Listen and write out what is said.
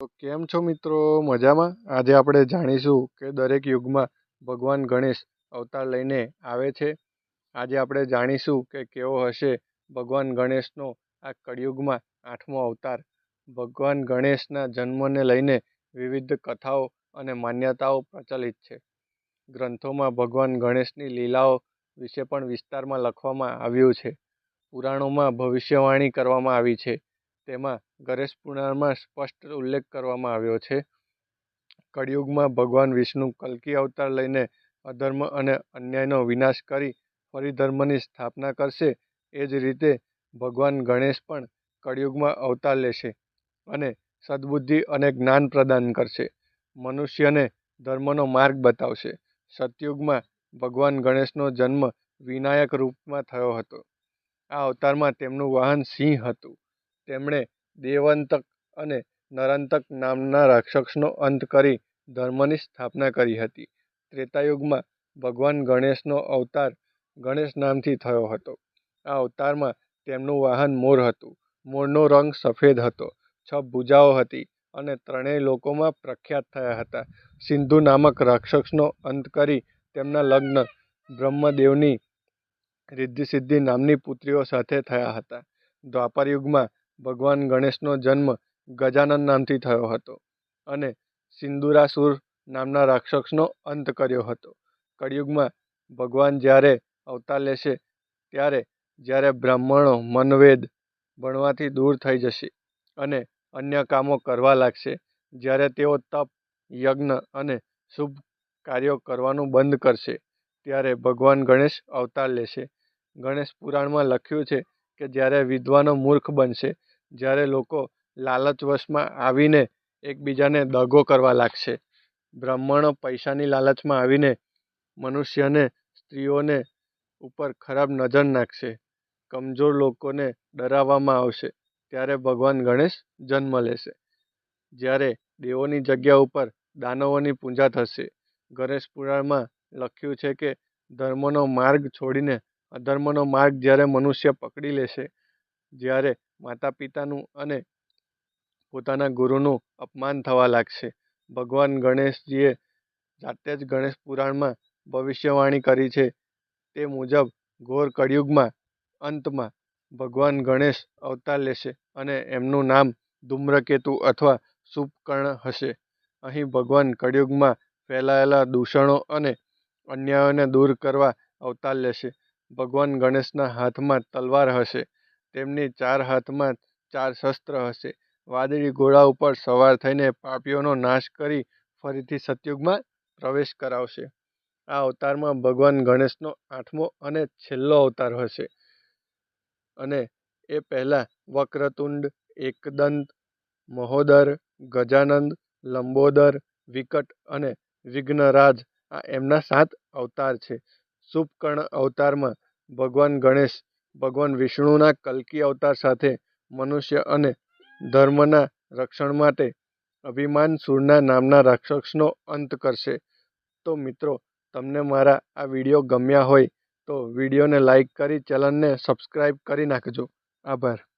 તો કેમ છો મિત્રો? મજામાં? આજે આપણે જાણીશું કે દરેક યુગમાં ભગવાન ગણેશ અવતાર લઈને આવે છે. આજે આપણે જાણીશું કે કેવો હશે ભગવાન ગણેશનો આ કળિયુગમાં આઠમો અવતાર. ભગવાન ગણેશના જન્મને લઈને વિવિધ કથાઓ અને માન્યતાઓ પ્રચલિત છે. ગ્રંથોમાં ભગવાન ગણેશની લીલાઓ વિશે પણ વિસ્તારમાં લખવામાં આવ્યું છે. પુરાણોમાં ભવિષ્યવાણી કરવામાં આવી છે. તેમાં ગણેશ પુરાણમાં સ્પષ્ટ ઉલ્લેખ કરવામાં આવ્યો છે. કળિયુગમાં ભગવાન વિષ્ણુ કલ્કી અવતાર લઈને અધર્મ અને અન્યાયનો વિનાશ કરી ફરી ધર્મની સ્થાપના કરશે, એ જ રીતે ભગવાન ગણેશ પણ કળિયુગમાં અવતાર લેશે અને સદબુદ્ધિ અને જ્ઞાન પ્રદાન કરશે. મનુષ્યને ધર્મનો માર્ગ બતાવશે. સતયુગમાં ભગવાન ગણેશનો જન્મ વિનાયક રૂપમાં થયો હતો. આ અવતારમાં તેમનું વાહન સિંહ હતું. તેમણે દેવંતક અને નરંતક નામના રાક્ષસનો અંત કરી ધર્મની સ્થાપના કરી હતી. ત્રેતાયુગમાં ભગવાન ગણેશનો અવતાર ગણેશ નામથી થયો હતો. આ અવતારમાં તેમનું વાહન મોર હતું. મોરનો રંગ સફેદ હતો. છ ભુજાઓ હતી અને ત્રણેય લોકોમાં પ્રખ્યાત થયા હતા. સિંધુ નામક રાક્ષસનો અંત કરી તેમના લગ્ન બ્રહ્મદેવની રિદ્ધિ સિદ્ધિ નામની પુત્રીઓ સાથે થયા હતા. દ્વાપર યુગમાં ભગવાન ગણેશનો જન્મ ગજાનન નામથી થયો હતો અને સિંદુરાસુર નામના રાક્ષસનો અંત કર્યો હતો. કળિયુગમાં ભગવાન જ્યારે અવતાર લેશે, ત્યારે જ્યારે બ્રાહ્મણો મનવેદ ભણવાથી દૂર થઈ જશે અને અન્ય કામો કરવા લાગશે, જ્યારે તેઓ તપ, યજ્ઞ અને શુભ કાર્યો કરવાનું બંધ કરશે, ત્યારે ભગવાન ગણેશ અવતાર લેશે. ગણેશ પુરાણમાં લખ્યું છે કે જ્યારે વિદ્વાનો મૂર્ખ બનશે જ્યારે લોકો લાલચવશમાં આવીને એકબીજાને દગો કરવા લાગશે. બ્રાહ્મણો પૈસાની લાલચમાં આવીને મનુષ્યને, સ્ત્રીઓને ઉપર ખરાબ નજર નાખશે. કમજોર લોકોને ડરાવવામાં આવશે. ત્યારે ભગવાન ગણેશ જન્મ લેશે. જ્યારે દેવોની જગ્યા ઉપર દાનવોની પૂજા થશે. ગણેશ પુરાણમાં લખ્યું છે કે ધર્મનો માર્ગ છોડીને અધર્મનો માર્ગ જ્યારે મનુષ્ય પકડી લેશે જ્યારે માતા પિતાનું અને પોતાના ગુરુનું અપમાન થવા લાગશે. ભગવાન ગણેશજીએ જાતે જ ગણેશ પુરાણમાં ભવિષ્યવાણી કરી છે. તે મુજબ, ઘોર કળિયુગમાં અંતમાં ભગવાન ગણેશ અવતાર લેશે અને એમનું નામ ધૂમ્રકેતુ અથવા શુભકર્ણ હશે. અહીં ભગવાન કળિયુગમાં ફેલાયેલા દૂષણો અને અન્યાયોને દૂર કરવા અવતાર લેશે. ભગવાન ગણેશના હાથમાં તલવાર હશે. તેમની ચાર હાથમાં ચાર શસ્ત્ર હશે. વાદળી ઘોડા ઉપર સવાર થઈને પાપીઓનો નાશ કરી ફરીથી સતયુગમાં પ્રવેશ કરાવશે. આ અવતારમાં ભગવાન ગણેશનો આઠમો અને છેલ્લો અવતાર હશે. અને એ પહેલાં વક્રતુંડ, એકદંત, મહોદર, ગજાનંદ, લંબોદર, વિકટ અને વિઘ્નરાજ આ એમના સાત અવતાર છે. શુભકર્ણ અવતારમાં ભગવાન ગણેશ ભગવાન વિષ્ણુના કલ્કી અવતાર સાથે મનુષ્ય અને ધર્મના રક્ષણ માટે અભિમાનસુરના નામના રાક્ષસનો અંત કરશે. તો મિત્રો, તમને મારા આ વીડિયો ગમ્યા હોય તો વિડીયોને લાઈક કરી, ચેનલને સબસ્ક્રાઈબ કરી નાખજો. આભાર.